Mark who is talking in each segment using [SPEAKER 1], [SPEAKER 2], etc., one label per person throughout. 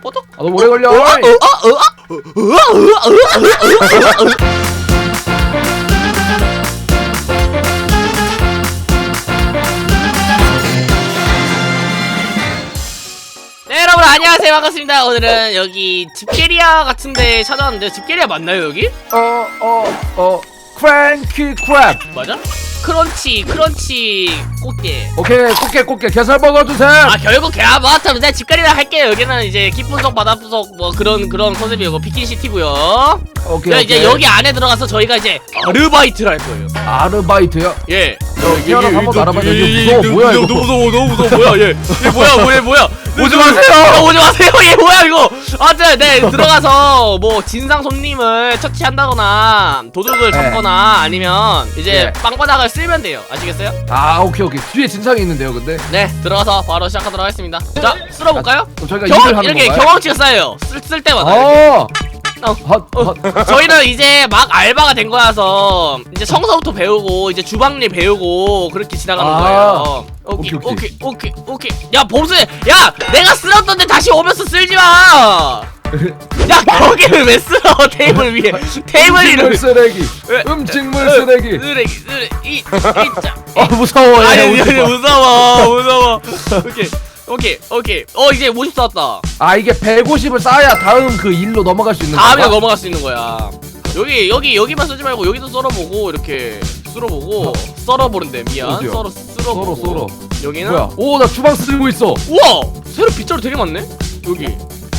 [SPEAKER 1] 뽀독?
[SPEAKER 2] 아, 너무 오래 걸려.
[SPEAKER 1] 어, 어.
[SPEAKER 2] 어,
[SPEAKER 1] 어, 어, 어, 어, 어, 어, 어. 네 여러분 안녕하세요 반갑습니다 오늘은 여기 집게리아 같은데 찾아왔는데 집게리아 맞나요 여기?
[SPEAKER 2] 어, 어, 어. 크랭키 크랩.
[SPEAKER 1] 맞아? 크런치 크런치 꽃게
[SPEAKER 2] 오케이, 꽃게, 꽃게. 게살 먹어주세요.
[SPEAKER 1] 아 결국 걔아 뭐하면 내가 집게리아 할게요 여기는 이제 기분석 바다분석 뭐 그런 그런 컨셉이고 비킨시티고요
[SPEAKER 2] 오케이,
[SPEAKER 1] 자 이제 여기 안에 들어가서 저희가 이제 아르바이트를 할 거예요
[SPEAKER 2] 아르바이트요?
[SPEAKER 1] 예
[SPEAKER 2] 태어나서 한 번도 알아봤는데 이거 무서워. 뭐야, 이거?
[SPEAKER 1] 너무 무서워 너무 무서워 뭐야 얘 얘 뭐야 뭐야 뭐야
[SPEAKER 2] 오지 마세요.
[SPEAKER 1] 어, 오지 마세요 얘 뭐야 이거 아무튼 네 들어가서 뭐 진상 손님을 처치한다거나 도둑을
[SPEAKER 2] 네.
[SPEAKER 1] 잡거나 아니면 이제
[SPEAKER 2] 네.
[SPEAKER 1] 빵바닥을 쓸면 돼요 아시겠어요?
[SPEAKER 2] 아, 오케이, 오케이. 뒤에 진상이 있는데요, 근데.
[SPEAKER 1] 네 들어가서 바로 시작하도록 하겠습니다 자 쓸어볼까요?
[SPEAKER 2] 그럼 저희가
[SPEAKER 1] 경험
[SPEAKER 2] 일을 하는
[SPEAKER 1] 이렇게
[SPEAKER 2] 건가요?
[SPEAKER 1] 경험치가 쌓여요 쓸, 쓸 때마다
[SPEAKER 2] 어.
[SPEAKER 1] 어.
[SPEAKER 2] 헛, 헛.
[SPEAKER 1] 저희는 이제 막 알바가 된 거라서 이제 청소부터 배우고 이제 주방일 배우고 그렇게 지나가는
[SPEAKER 2] 아.
[SPEAKER 1] 거예요. 오케이
[SPEAKER 2] 오케이,
[SPEAKER 1] 오케이 오케이 오케이. 야 범수, 야 내가 쓸었던데 다시 오면서 쓸지 마. 야 거기를 왜 쓸어 테이블 위에 테이블
[SPEAKER 2] 음식물
[SPEAKER 1] 위를
[SPEAKER 2] 쓰레기.
[SPEAKER 1] 왜?
[SPEAKER 2] 음식물 쓰레기.
[SPEAKER 1] 쓰레기 쓰레기 이 이자.
[SPEAKER 2] 아, 무서워.
[SPEAKER 1] 아니
[SPEAKER 2] 얘
[SPEAKER 1] 아니
[SPEAKER 2] 오지 마.
[SPEAKER 1] 무서워 무서워. 오케이 오케이 오케이. 어 이제 50 쌓았다.
[SPEAKER 2] 아, 이게 150을 쌓아야 다음 그 일로 넘어갈 수 있는
[SPEAKER 1] 다음에
[SPEAKER 2] 건가?
[SPEAKER 1] 넘어갈 수 있는 거야. 여기 여기 여기만 쓰지 말고 여기도 썰어보고 이렇게 쓸어보고 썰어보는데 미안
[SPEAKER 2] 어디요?
[SPEAKER 1] 썰어 쓸어보고
[SPEAKER 2] 썰어, 썰어.
[SPEAKER 1] 여기는
[SPEAKER 2] 뭐야? 오, 나 주방 쓸고 있어.
[SPEAKER 1] 우와 새로 빗자루 되게 많네 여기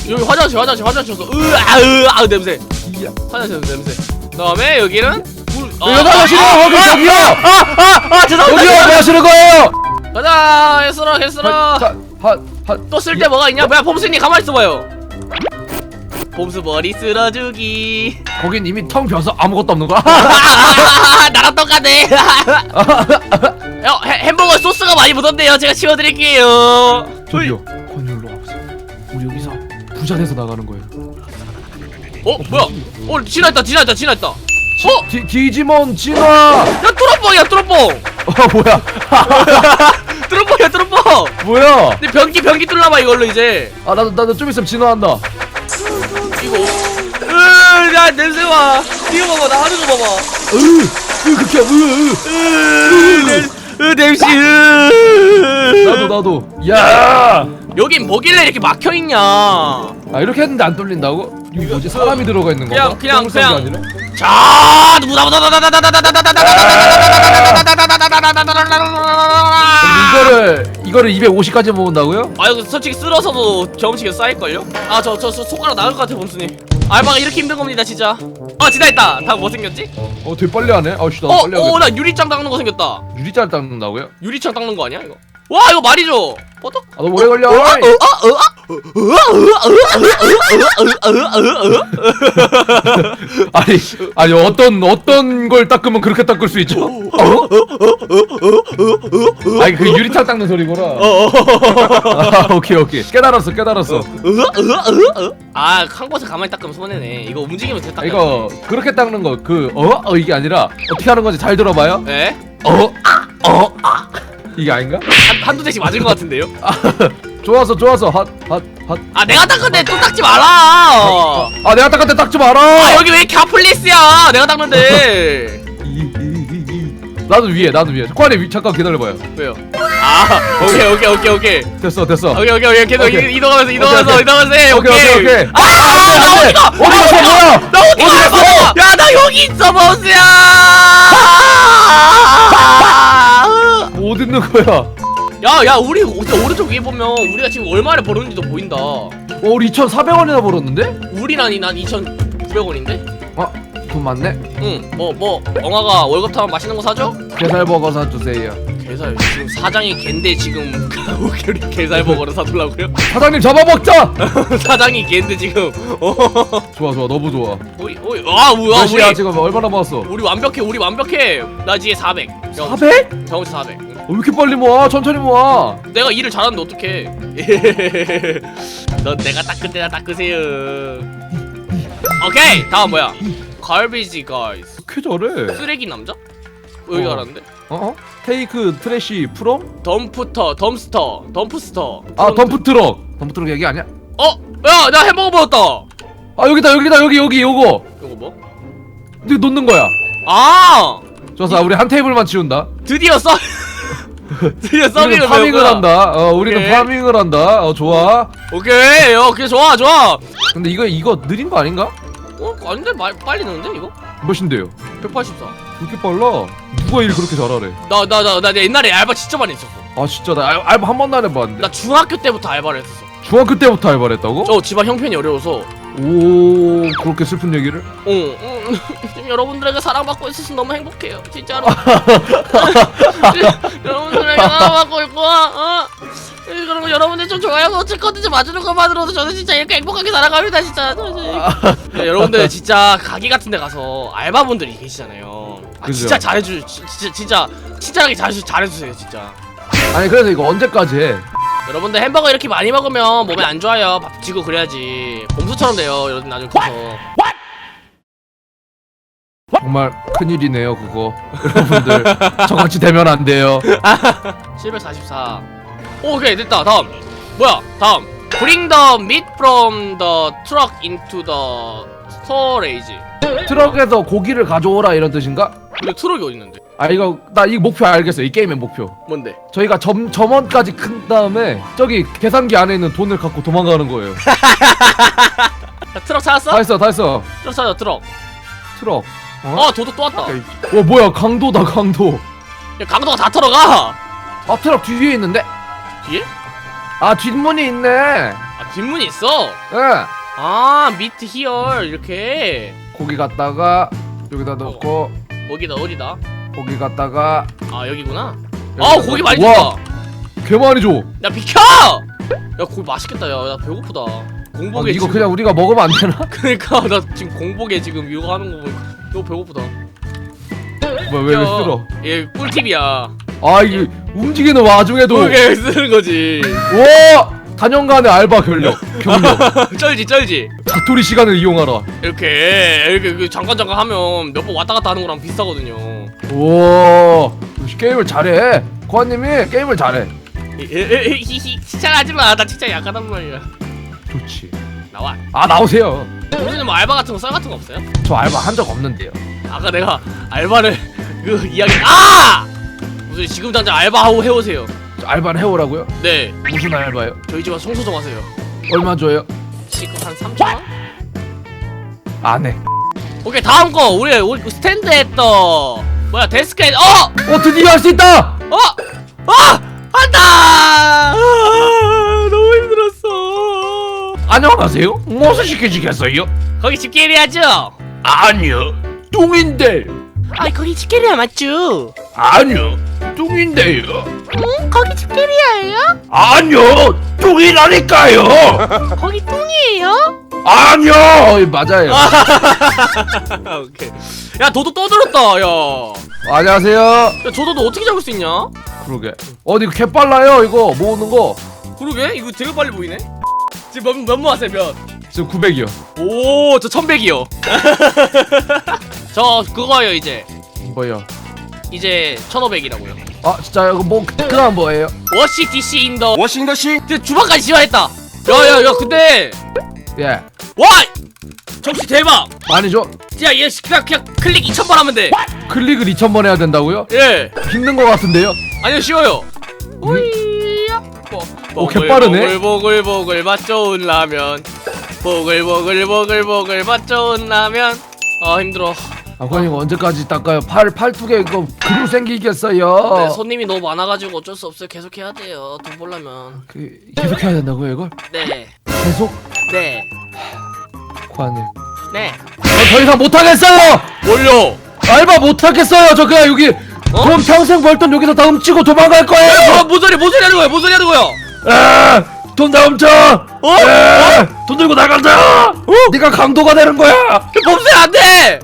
[SPEAKER 1] 여기 화장실 화장실 화장실에서 으아 으아 냄새
[SPEAKER 2] 이야.
[SPEAKER 1] 화장실 냄새 그다음에 여기는 물
[SPEAKER 2] 여기 화장실이요. 거기 저기요.
[SPEAKER 1] 아아 죄송합니다
[SPEAKER 2] 여기요. 뭐 하시는 거예요?
[SPEAKER 1] 가자
[SPEAKER 2] 하, 하.
[SPEAKER 1] 또쓸때 뭐가 있냐 뭐야 봄수님 가만히 있어봐요 봄수 머리 쓸어주기
[SPEAKER 2] 거긴 이미 텅 비어서 아무것도 없는 거야.
[SPEAKER 1] 나랑 똑같네. 해- 햄버거 소스가 많이 묻었네요. 제가 치워드릴게요.
[SPEAKER 2] 저기요. 건율로 와보세요. 우리 여기서 부자 돼서 나가는 거예요.
[SPEAKER 1] 어, 뭐야? 어, 지나했다, 지나했다, 지나했다. 어,
[SPEAKER 2] 디, 디지몬 진화.
[SPEAKER 1] 야, 뚜러뻥이야, 뚜러뻥.
[SPEAKER 2] 어 뭐야?
[SPEAKER 1] 뚜러뻥이야, 뚜러뻥.
[SPEAKER 2] 뭐야?
[SPEAKER 1] 근데 변기, 변기 뚫나봐 이걸로 이제.
[SPEAKER 2] 아 나도 나도 좀 있으면 진화한다.
[SPEAKER 1] 이거. 으, 야, 냄새 와. 이거 봐봐, 나 하는 거 봐봐.
[SPEAKER 2] 으, 으 그렇게 으, 으.
[SPEAKER 1] 으, 냄- 으, 냄새. 으.
[SPEAKER 2] 나도 나도. 야.
[SPEAKER 1] 여긴 뭐길래 이렇게 막혀 있냐?
[SPEAKER 2] 아 이렇게 했는데 안 뚫린다고? 이거 뭐지? 사람이 들어가 있는 건가?
[SPEAKER 1] 그냥- 그냥- 그냥-
[SPEAKER 2] 아니라?
[SPEAKER 1] 자,
[SPEAKER 2] 이거를 이거를 250까지 먹는다고요?
[SPEAKER 1] 아 이거 솔직히 쓸어서도 경험치가 쌓일걸요? 아 저 저 손가락 나갈 것 같아 범수님 알바가 이렇게 힘든 겁니다 진짜 아 지나했다 다 못생겼지?
[SPEAKER 2] 어 되게 빨리 하네. 아씨 나
[SPEAKER 1] 어?
[SPEAKER 2] 빨리 하겠다.
[SPEAKER 1] 어나 유리창 닦는 거 생겼다
[SPEAKER 2] 유리짤 닦는다고요?
[SPEAKER 1] 유리창 닦는 거 아니야 이거? 와 이거 말이죠 뽀떡?
[SPEAKER 2] 아 너무 오래 걸려.
[SPEAKER 1] 어?
[SPEAKER 2] 아니 아니 어떤 어떤 걸 닦으면 그렇게 닦을 수 있죠? 어? 아니 그 유리창 닦는 소리구나. 아, 오케이 오케이 깨달았어 깨달았어.
[SPEAKER 1] 아 한 곳에 가만히 닦으면 손해네 이거 움직이면 돼
[SPEAKER 2] 아,
[SPEAKER 1] 닦아
[SPEAKER 2] 이거 그렇게 닦는 거 그 어? 어 이게 아니라 어떻게 하는 건지 잘 들어봐요.
[SPEAKER 1] 에?
[SPEAKER 2] 어? 어? 이게 아닌가?
[SPEAKER 1] 한, 한두 대씩 맞은 것 같은데요?
[SPEAKER 2] 좋아서 좋아서 핫핫핫
[SPEAKER 1] 아 내가 닦은데 또 닦지 마라
[SPEAKER 2] 아 내가 때 닦지 마라.
[SPEAKER 1] 아 여기 왜 이렇게 아플리스야 내가 닦는데.
[SPEAKER 2] 나도 위에 나도 위에. 코아리 위 잠깐 기다려봐요.
[SPEAKER 1] 왜요? 아 오케이 오케이 오케이 오케이
[SPEAKER 2] 됐어 됐어.
[SPEAKER 1] 오케이 오케이 오케이 계속
[SPEAKER 2] 오케이.
[SPEAKER 1] 이- 이동하면서 이동하면서
[SPEAKER 2] 오케이.
[SPEAKER 1] 이동하면서 해
[SPEAKER 2] 오케이,
[SPEAKER 1] 오케이
[SPEAKER 2] 오케이.
[SPEAKER 1] 아나
[SPEAKER 2] 안 돼,
[SPEAKER 1] 어디 가
[SPEAKER 2] 어디 갔어 뭐야?
[SPEAKER 1] 나 어디 갔어 야나 여기 있어 범수야
[SPEAKER 2] 못 있는 거야.
[SPEAKER 1] 야 야 우리 진짜 오른쪽 위에 보면 우리가 지금 얼마를 벌었는지도 보인다
[SPEAKER 2] 어, 우리 2,400원이나 벌었는데?
[SPEAKER 1] 우리라니 난 2,900원인데
[SPEAKER 2] 아, 돈 많네.
[SPEAKER 1] 응 뭐 뭐 엉아가 월급 타면 맛있는 거 사줘?
[SPEAKER 2] 게살 버거 사주세요.
[SPEAKER 1] 게살 지금 사장이 걘데 지금 우리 게살버거를 사달라고요?
[SPEAKER 2] 사장님 잡아먹자.
[SPEAKER 1] 사장이 걘데 지금 어
[SPEAKER 2] 좋아 좋아 너무 좋아.
[SPEAKER 1] 우리 우리 아
[SPEAKER 2] 몇시야
[SPEAKER 1] 우리
[SPEAKER 2] 지금 얼마나 모았어?
[SPEAKER 1] 우리 완벽해 우리 완벽해 나 지금 400 경-
[SPEAKER 2] 400?
[SPEAKER 1] 경험치 400 응.
[SPEAKER 2] 어, 왜 이렇게 빨리 모아? 천천히 모아.
[SPEAKER 1] 내가 일을 잘하는데 어떡해 넌 내가 때나 닦으세요 오케이 다음 뭐야 갈비지 가이스
[SPEAKER 2] 그 잘해.
[SPEAKER 1] 쓰레기 남자? 여기
[SPEAKER 2] 어.
[SPEAKER 1] 알았는데?
[SPEAKER 2] 어? 테이크 트래시 프롬?
[SPEAKER 1] 덤프터 덤스터 덤프스터
[SPEAKER 2] 아 덤프 트럭. 덤프 트럭 얘기 아니야?
[SPEAKER 1] 어? 야, 나 햄버거 먹었다.
[SPEAKER 2] 아 여기다 여기다 여기 여기 요거
[SPEAKER 1] 이거 뭐?
[SPEAKER 2] 이거 놓는 거야
[SPEAKER 1] 아,
[SPEAKER 2] 좋았어 우리 한 테이블만 치운다
[SPEAKER 1] 드디어 써. 드디어
[SPEAKER 2] 우리는
[SPEAKER 1] 서빙을
[SPEAKER 2] 파밍을
[SPEAKER 1] 배웠구나.
[SPEAKER 2] 한다 어 우리는
[SPEAKER 1] 오케이.
[SPEAKER 2] 파밍을 한다 어 좋아
[SPEAKER 1] 오케이, 어, 오케이, 좋아, 좋아.
[SPEAKER 2] 근데 이거 이거 느린 거 아닌가?
[SPEAKER 1] 어, 아닌데 말 빨리 넣는데 이거?
[SPEAKER 2] 몇인데요?
[SPEAKER 1] 184.
[SPEAKER 2] 그렇게 빨라? 누가 일 그렇게 잘하래
[SPEAKER 1] 나, 나, 나, 나 옛날에 알바 진짜 많이 했었어.
[SPEAKER 2] 아 진짜 나 알- 알바 한 번도 안 해봤는데
[SPEAKER 1] 나 중학교 때부터 알바를 했었어.
[SPEAKER 2] 중학교 때부터 알바를 했다고?
[SPEAKER 1] 저 집안 형편이 어려워서.
[SPEAKER 2] 오 그렇게 슬픈 얘기를?
[SPEAKER 1] 어, 어, 지금 여러분들에게 사랑받고 있어서 너무 행복해요, 진짜로. 여러분들에게 사랑받고 있고, 어, 그리고 여러분들 좀 좋아요, 어쩔 건지 봐주는 것만으로도 저는 진짜 이렇게 행복하게 살아갑니다, 진짜. 야, 여러분들 진짜 가게 같은 데 가서 알바분들이 계시잖아요. 아,
[SPEAKER 2] 그죠.
[SPEAKER 1] 진짜 잘해주, 지- 진짜 진짜 친절하게 잘해주, 잘해주세요, 진짜.
[SPEAKER 2] 아니 그래서 이거 언제까지 해?
[SPEAKER 1] 여러분들 햄버거 이렇게 많이 먹으면 몸에 안 좋아요. 밥 지고 그래야지. 봄수처럼 돼요. 여러분 나중에 커서.
[SPEAKER 2] 정말 큰일이네요 그거 여러분들 저같이 되면 안 돼요
[SPEAKER 1] 744. 오케이 됐다. 다음. 뭐야? 다음. Bring the meat from the truck into the storage.
[SPEAKER 2] 트럭에서 고기를 가져오라 이런 뜻인가?
[SPEAKER 1] 근데 트럭이 어디 있는데?
[SPEAKER 2] 아 이거 나 이 목표 알겠어 이 게임의 목표
[SPEAKER 1] 뭔데?
[SPEAKER 2] 저희가 점, 점원까지 큰 다음에 저기 계산기 안에 있는 돈을 갖고 도망가는 거예요
[SPEAKER 1] 야, 트럭 찾았어?
[SPEAKER 2] 다 했어 다 했어
[SPEAKER 1] 트럭 찾아 트럭.
[SPEAKER 2] 트럭
[SPEAKER 1] 어 도둑 또 왔다.
[SPEAKER 2] 어 뭐야 강도다 강도
[SPEAKER 1] 야, 강도가 다 털어가.
[SPEAKER 2] 아 트럭 뒤에 있는데?
[SPEAKER 1] 뒤에?
[SPEAKER 2] 아 뒷문이 있네
[SPEAKER 1] 아 뒷문이 있어. 예아 미트 히얼 이렇게.
[SPEAKER 2] 고기 갖다가 여기다 넣고
[SPEAKER 1] 어디다 어디다?
[SPEAKER 2] 고기 갖다가
[SPEAKER 1] 아 여기구나. 아 고기 많이
[SPEAKER 2] 와.
[SPEAKER 1] 줬다.
[SPEAKER 2] 개 많이 줘!
[SPEAKER 1] 야 비켜! 야 고기 맛있겠다. 야, 나 배고프다.
[SPEAKER 2] 아,
[SPEAKER 1] 공복에
[SPEAKER 2] 이거
[SPEAKER 1] 지금
[SPEAKER 2] 그냥 우리가 먹으면 안 되나?
[SPEAKER 1] 그러니까 나 지금 공복에 지금 이거 하는 거 보니까 너무 배고프다.
[SPEAKER 2] 뭐야 왜, 왜 쓸어?
[SPEAKER 1] 얘 꿀팁이야.
[SPEAKER 2] 아 이게 움직이는 와중에도
[SPEAKER 1] 그게 쓰는 거지.
[SPEAKER 2] 와 단연간의 알바 경력 경력.
[SPEAKER 1] 쩔지 쩔지.
[SPEAKER 2] 자투리 시간을 이용하라.
[SPEAKER 1] 이렇게 이렇게 그 잠깐 잠깐 하면 몇 번 왔다 갔다 하는 거랑 비슷하거든요
[SPEAKER 2] 오 역시 게임을 잘해. 코아님이 게임을 잘해.
[SPEAKER 1] 히히 칭찬하지 마나 칭찬 약하단 말이야.
[SPEAKER 2] 좋지.
[SPEAKER 1] 나와.
[SPEAKER 2] 아 나오세요.
[SPEAKER 1] 무슨 뭐 알바 같은 거 썰 같은 거 없어요?
[SPEAKER 2] 저 알바 한 적 없는데요.
[SPEAKER 1] 아까 내가 알바를 그 이야기 아! 무슨 지금 당장 알바하고 해오세요.
[SPEAKER 2] 저 알바를 해오라고요?
[SPEAKER 1] 네.
[SPEAKER 2] 무슨 알바요?
[SPEAKER 1] 저희 집안 청소 좀 하세요.
[SPEAKER 2] 얼마 줘요?
[SPEAKER 1] 지금 한 3천 원?
[SPEAKER 2] 안해.
[SPEAKER 1] 오케이 다음 거. 우리 우리 그 스탠드 했던 뭐야 데스크 했 어!
[SPEAKER 2] 어 드디어 할 수 있다!
[SPEAKER 1] 어! 어! 한다! 아, 너무 힘들었어
[SPEAKER 2] 안녕하세요 무엇을 시켜주겠어요?
[SPEAKER 1] 거기 집게리 하죠?
[SPEAKER 2] 아니요 뚱인데
[SPEAKER 1] 아 거기 집게리야 맞죠?
[SPEAKER 2] 아니요 뚱인데요
[SPEAKER 1] 응? 거기 집게리야예요?
[SPEAKER 2] 아니요 뚱이라니까요
[SPEAKER 1] 거기 뚱이에요?
[SPEAKER 2] 아니요 맞아요
[SPEAKER 1] 아 오케이 야 도도 떠들었다 야
[SPEAKER 2] 안녕하세요
[SPEAKER 1] 야, 저도도 어떻게 잡을 수 있냐?
[SPEAKER 2] 그러게 어디 개 빨라요 이거 모으는 거
[SPEAKER 1] 그러게? 이거 되게 빨리 보이네? 지금 몇, 몇 모았어요, 몇?
[SPEAKER 2] 지금 900이요
[SPEAKER 1] 오, 저 1100이요. 저 그거요, 이제.
[SPEAKER 2] 뭐요
[SPEAKER 1] 이제 1500이라고요.
[SPEAKER 2] 아 진짜 이거 뭐 그- 그다음 뭐예요?
[SPEAKER 1] 워시 DC 인더.
[SPEAKER 3] 워싱더시
[SPEAKER 1] 주방까지 지원했다. 야, 야, 야, 근데.
[SPEAKER 2] 예
[SPEAKER 1] 와! 접시 대박!
[SPEAKER 2] 많이 줘
[SPEAKER 1] 야, 얘 그냥, 그냥 클릭 2000번 하면 돼.
[SPEAKER 2] 클릭을 2000번 해야 된다고요?
[SPEAKER 1] 예.
[SPEAKER 2] 빗는 거 같은데요?
[SPEAKER 1] 아니요, 쉬워요. 오이야. 뭐,
[SPEAKER 2] 오, 개빠르네.
[SPEAKER 1] 보글보글 맛 좋은 라면. 보글보글 보글보글 맛 좋은 라면. 아, 힘들어.
[SPEAKER 2] 아버님 언제까지 닦아요? 팔 팔뚝에 이거 근육 생기겠어요
[SPEAKER 1] 네, 손님이 너무 많아가지고 어쩔 수 없어요. 계속 해야 돼요. 돈 벌려면.
[SPEAKER 2] 그, 계속 해야 된다고요 이걸?
[SPEAKER 1] 네.
[SPEAKER 2] 계속?
[SPEAKER 1] 네.
[SPEAKER 2] 코아님
[SPEAKER 1] 네.
[SPEAKER 2] 저더 이상 못하겠어요!
[SPEAKER 1] 올려.
[SPEAKER 2] 알바 못하겠어요 저 그냥 여기 그럼 평생 벌던 여기서 다 훔치고 도망갈
[SPEAKER 1] 어,
[SPEAKER 2] 거예요!
[SPEAKER 1] 뭔 소리, 뭔 소리 하는 거야? 뭔 소리 하는 거야?
[SPEAKER 2] 돈 다 훔쳐!
[SPEAKER 1] 어?
[SPEAKER 2] 에! 돈 들고 나간다! 어? 네가 강도가 되는 거야!
[SPEAKER 1] 범수 안 돼!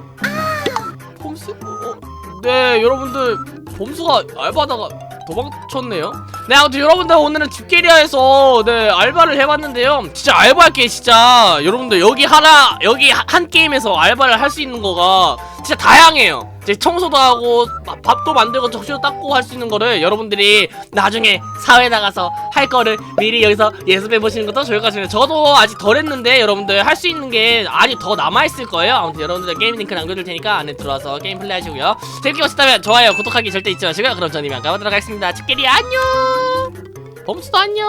[SPEAKER 1] 범수? 어, 네, 여러분들 범수가 알바하다가 도망쳤네요. 네 아무튼 여러분들 오늘은 집게리아에서 네 알바를 해봤는데요. 진짜 알바할 게 진짜 여러분들 여기 하나 여기 하- 한 게임에서 알바를 할 수 있는 거가 진짜 다양해요. 이제 청소도 하고 마- 밥도 만들고 적시도 닦고 할 수 있는 거를 여러분들이 나중에 사회 나가서 할 거를 미리 여기서 예습해 보시는 것도 좋을 것 같습니다. 저도 아직 덜 했는데 여러분들 할 수 있는 게 아직 더 남아있을 거예요. 아무튼 여러분들 게임 링크 남겨둘 테니까 안에 들어와서 게임 플레이 하시고요. 재밌게 보셨다면 좋아요 구독하기 절대 잊지 마시고요. 그럼 저는 이만 가보도록 하겠습니다. 집게리 안녕 범수도 안녕